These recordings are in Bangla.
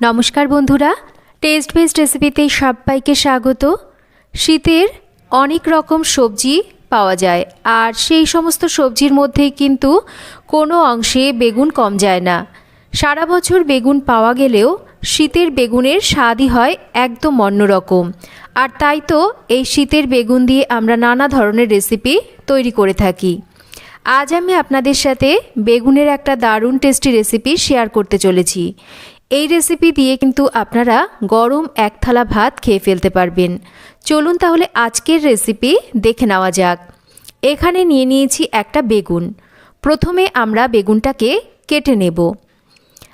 নমস্কার বন্ধুরা টেস্ট বেস্ট রেসিপিতে সবাইকে স্বাগত। শীতের অনেক রকম সবজি পাওয়া যায়, আর সেই সমস্ত সবজির মধ্যেই কিন্তু কোনো অংশে বেগুন কম যায় না। সারা বছর বেগুন পাওয়া গেলেও শীতের বেগুনের স্বাদই হয় একদম অন্যরকম আর তাই তো এই শীতের বেগুন দিয়ে আমরা নানা ধরনের রেসিপি তৈরি করে থাকি। আজ আমি আপনাদের সাথে বেগুনের একটা দারুণ টেস্টি রেসিপি শেয়ার করতে চলেছি। এই রেসিপি দিয়ে কিন্তু আপনারা গরম এক থালা ভাত খেয়ে ফেলতে পারবেন। চলুন তাহলে আজকের রেসিপি দেখে নেওয়া যাক। এখানে নিয়ে নিয়েছি একটা বেগুন। প্রথমে আমরা বেগুনটাকে কেটে নেব।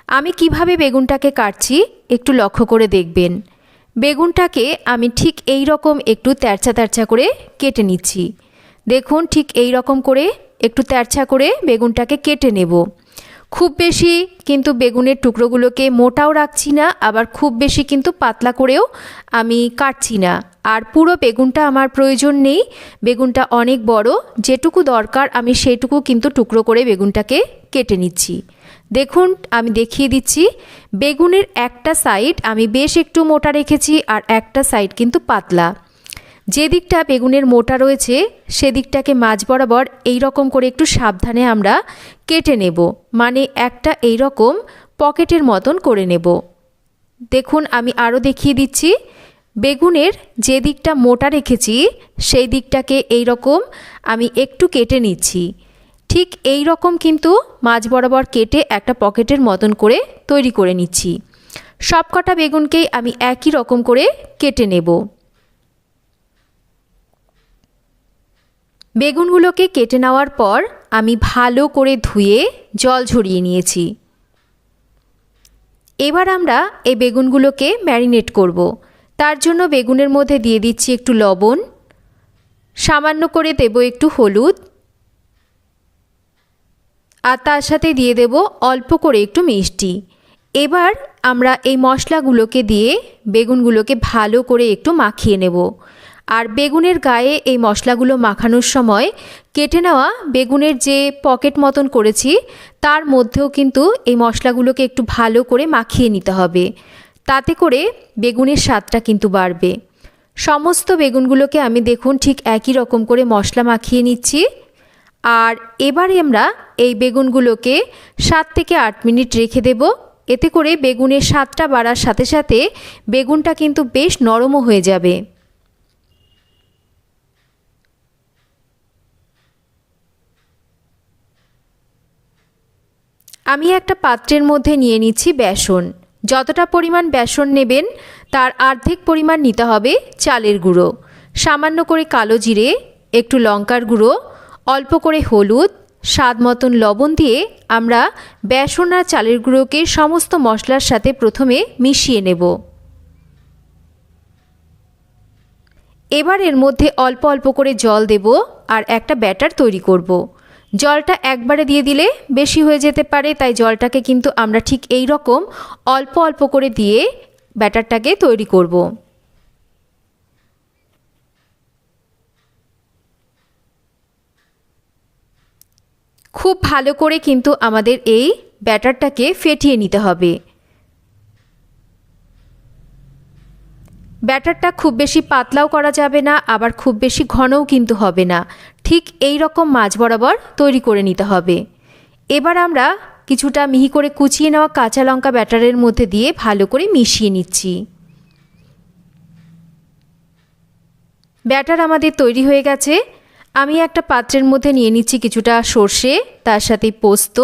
আমি কীভাবে বেগুনটাকে কাটছি একটু লক্ষ্য করে দেখবেন। বেগুনটাকে আমি ঠিক এই রকম একটু তেরচা তেরচা করে কেটে নিচ্ছি। দেখুন ঠিক এই রকম করে একটু তেরচা করে বেগুনটাকে কেটে নেব। খুব বেশি কিন্তু বেগুনের টুকরোগুলোকে মোটাও রাখছি না, আবার খুব বেশি কিন্তু পাতলা করেও আমি কাটছি না। আর পুরো বেগুনটা আমার প্রয়োজন নেই, বেগুনটা অনেক বড়, যেটুকু দরকার আমি সেটুকু কিন্তু টুকরো করে বেগুনটাকে কেটে নিচ্ছি। দেখুন, আমি দেখিয়ে দিচ্ছি, বেগুনের একটা সাইড আমি বেশ একটু মোটা রেখেছি আর একটা সাইড কিন্তু পাতলা। যে দিকটা বেগুনের মোটা রয়েছে সেদিকটাকে মাঝ বরাবর এই রকম করে একটু সাবধানে আমরা কেটে নেব। মানে একটা এই রকম পকেটের মতন করে নেব। দেখুন, আমি আরও দেখিয়ে দিচ্ছি। বেগুনের যে দিকটা মোটা রেখেছি, সেই দিকটাকে এই রকম আমি একটু কেটে নিচ্ছি। ঠিক এই রকম কিন্তু মাঝ বরাবর কেটে একটা পকেটের মতন করে তৈরি করে নিচ্ছি। সবকটা বেগুনকেই আমি একই রকম করে কেটে নেব। বেগুনগুলোকে কেটে নেওয়ার পর আমি ভালো করে ধুয়ে জল ঝরিয়ে নিয়েছি। এবার আমরা এই বেগুনগুলোকে ম্যারিনেট করব। তার জন্য বেগুনের মধ্যে দিয়ে দিচ্ছি একটু লবণ, সামান্য করে দেব একটু হলুদ, আর তার সাথে দিয়ে দেব অল্প করে একটু মিষ্টি। এবার আমরা এই মশলাগুলোকে দিয়ে বেগুনগুলোকে ভালো করে একটু মাখিয়ে নেব। আর বেগুনের গায়ে এই মশলাগুলো মাখানোর সময় কেটে নেওয়া বেগুনের যে পকেট মতন করেছি, তার মধ্যেও কিন্তু এই মশলাগুলোকে একটু ভালো করে মাখিয়ে নিতে হবে। তাতে করে বেগুনের স্বাদটা কিন্তু বাড়বে। সমস্ত বেগুনগুলোকে আমি দেখুন ঠিক একই রকম করে মশলা মাখিয়ে নিচ্ছি। আর এবারে আমরা এই বেগুনগুলোকে সাত থেকে আট মিনিট রেখে দেব। এতে করে বেগুনের স্বাদটা বাড়ার সাথে সাথে বেগুনটা কিন্তু বেশ নরমও হয়ে যাবে। আমি একটা পাত্রের মধ্যে নিয়ে নিচ্ছি বেসন। যতটা পরিমাণ বেসন নেবেন, তার অর্ধেক পরিমাণ নিতে হবে চালের গুঁড়ো। সামান্য করে কালো জিরে, একটু লঙ্কার গুঁড়ো, অল্প করে হলুদ, স্বাদ মতন লবণ দিয়ে আমরা বেসন আর চালের গুঁড়োকে সমস্ত মশলার সাথে প্রথমে মিশিয়ে নেব। এবার এর মধ্যে অল্প অল্প করে জল দেব আর একটা ব্যাটার তৈরি করব। জলটা একবারে দিয়ে দিলে বেশি হয়ে যেতে পারে, তাই জলটাকে কিন্তু আমরা ঠিক এই রকম অল্প অল্প করে দিয়ে ব্যাটারটাকে তৈরি করব। খুব ভালো করে কিন্তু আমাদের এই ব্যাটারটাকে ফেটিয়ে নিতে হবে ব্যাটারটা খুব বেশি পাতলাও করা যাবে না, আবার খুব বেশি ঘনও কিন্তু হবে না। ঠিক এই রকম মাছ বরাবর তৈরি করে নিতে হবে। এবার আমরা কিছুটা মিহি করে কুচিয়ে নেওয়া কাঁচা লঙ্কা ব্যাটারের মধ্যে দিয়ে ভালো করে মিশিয়ে নিচ্ছি। ব্যাটার আমাদের তৈরি হয়ে গেছে। আমি একটা পাত্রের মধ্যে নিয়ে নিচ্ছি কিছুটা সর্ষে, তার সাথে পোস্ত।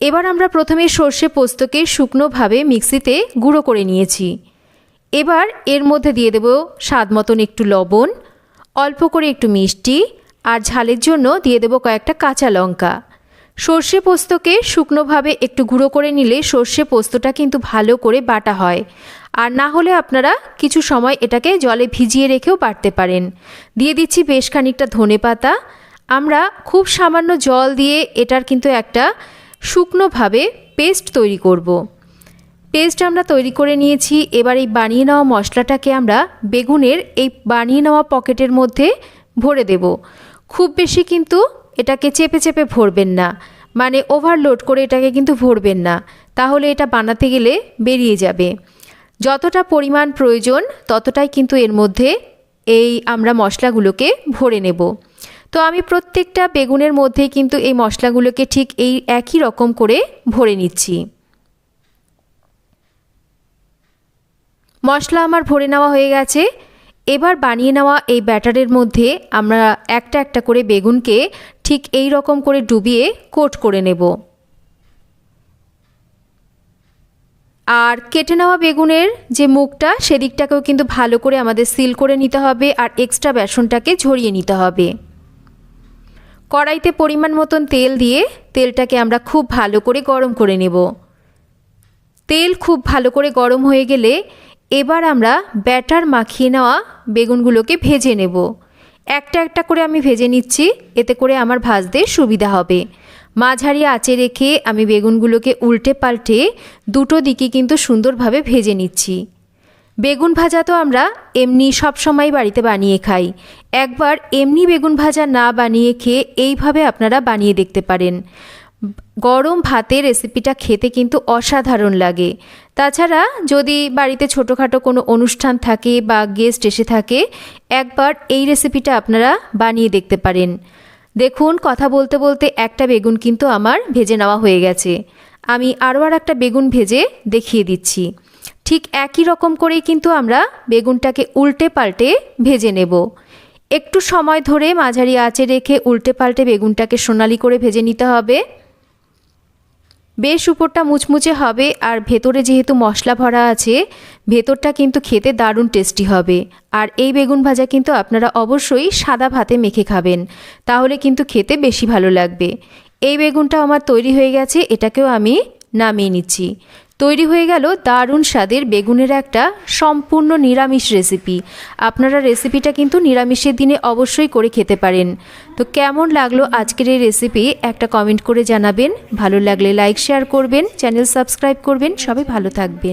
এবার আমরা প্রথমে সর্ষে পোস্তকে শুকনোভাবে মিক্সিতে গুঁড়ো করে নিয়েছি। এবার এর মধ্যে দিয়ে দেব স্বাদ মতন একটু লবণ, অল্প করে একটু মিষ্টি আর ঝালের জন্য দিয়ে দেব কয়েকটা কাঁচা লঙ্কা। সর্ষে পোস্তকে শুকনোভাবে একটু গুঁড়ো করে নিলে সর্ষে পোস্তটা কিন্তু ভালো করে বাটা হয়। আর না হলে আপনারা কিছু সময় এটাকে জলে ভিজিয়ে রেখেও বাটতে পারেন। দিয়ে দিচ্ছি বেশ খানিকটা ধনে পাতা। আমরা খুব সামান্য জল দিয়ে এটার কিন্তু একটা শুকনোভাবে পেস্ট তৈরি করব। পেস্ট আমরা তৈরি করে নিয়েছি। এবার এই বানিয়ে নেওয়া মশলাটাকে আমরা বেগুনের এই বানিয়ে নেওয়া পকেটের মধ্যে ভরে দেব। খুব বেশি কিন্তু এটাকে চেপে চেপে ভরবেন না। মানে ওভারলোড করে এটাকে কিন্তু ভরবেন না। তাহলে এটা বানাতে গেলে বেরিয়ে যাবে। যতটা পরিমাণ প্রয়োজন ততটাই কিন্তু এর মধ্যে এই আমরা মশলাগুলোকে ভরে নেব। তো আমি প্রত্যেকটা বেগুনের মধ্যে কিন্তু এই মশলাগুলোকে ঠিক এই একই রকম করে ভরে নিচ্ছি। মশলা আমার ভরে নেওয়া হয়ে গেছে। এবার বানিয়ে নেওয়া এই ব্যাটারের মধ্যে আমরা একটা একটা করে বেগুনকে ঠিক এই রকম করে ডুবিয়ে কোট করে নেব। আর কেটে নেওয়া বেগুনের যে মুখটা, সেদিকটাকেও কিন্তু ভালো করে আমাদের সিল করে নিতে হবে আর এক্সট্রা বেসনটাকে ঝরিয়ে নিতে হবে। কড়াইতে পরিমাণ মতন তেল দিয়ে তেলটাকে আমরা খুব ভালো করে গরম করে নেব। তেল খুব ভালো করে গরম হয়ে গেলে এবার আমরা ব্যাটার মাখিয়ে নেওয়া বেগুনগুলোকে ভেজে নেব। একটা একটা করে আমি ভেজে নিচ্ছি, এতে করে আমার ভাজতে সুবিধা হবে। মাঝারি আঁচে রেখে আমি বেগুনগুলোকে উল্টে পাল্টে দুটো দিকে কিন্তু সুন্দরভাবে ভেজে নিচ্ছি। বেগুন ভাজা তো আমরা এমনি সবসময় বাড়িতে বানিয়ে খাই। একবার এমনি বেগুন ভাজা না বানিয়ে খেয়ে এইভাবে আপনারা বানিয়ে দেখতে পারেন। গরম ভাতের রেসিপিটা খেতে কিন্তু অসাধারণ লাগে। তাছাড়া যদি বাড়িতে ছোটোখাটো কোনো অনুষ্ঠান থাকে বা গেস্ট এসে থাকে, একবার এই রেসিপিটা আপনারা বানিয়ে দেখতে পারেন। দেখুন, কথা বলতে বলতে একটা বেগুন কিন্তু আমার ভেজে নেওয়া হয়ে গেছে। আমি আরও আর একটা বেগুন ভেজে দেখিয়ে দিচ্ছি। ঠিক একই রকম করেই কিন্তু আমরা বেগুনটাকে উল্টে পাল্টে ভেজে নেব। একটু সময় ধরে মাঝারি আঁচে রেখে উল্টে পাল্টে বেগুনটাকে সোনালি করে ভেজে নিতে হবে। বেশ উপরটা মুচমুচে হবে আর ভেতরে যেহেতু মশলা ভরা আছে, ভেতরটা কিন্তু খেতে দারুণ টেস্টি হবে। আর এই বেগুন ভাজা কিন্তু আপনারা অবশ্যই সাদা ভাতে মেখে খাবেন, তাহলে কিন্তু খেতে বেশি ভালো লাগবে। এই বেগুনটা আমার তৈরি হয়ে গেছে, এটাকেও আমি নামিয়ে নিচ্ছি। তৈরি হয়ে গেল দারুণ স্বাদের বেগুনের একটা সম্পূর্ণ নিরামিষ রেসিপি আপনারা রেসিপিটা কিন্তু নিরামিষের দিনে অবশ্যই করে খেতে পারেন। তো কেমন লাগল আজকের এই রেসিপি একটা কমেন্ট করে জানাবেন। ভালো লাগলে লাইক শেয়ার করবেন। চ্যানেল সাবস্ক্রাইব করবেন। সবাই ভালো থাকবেন।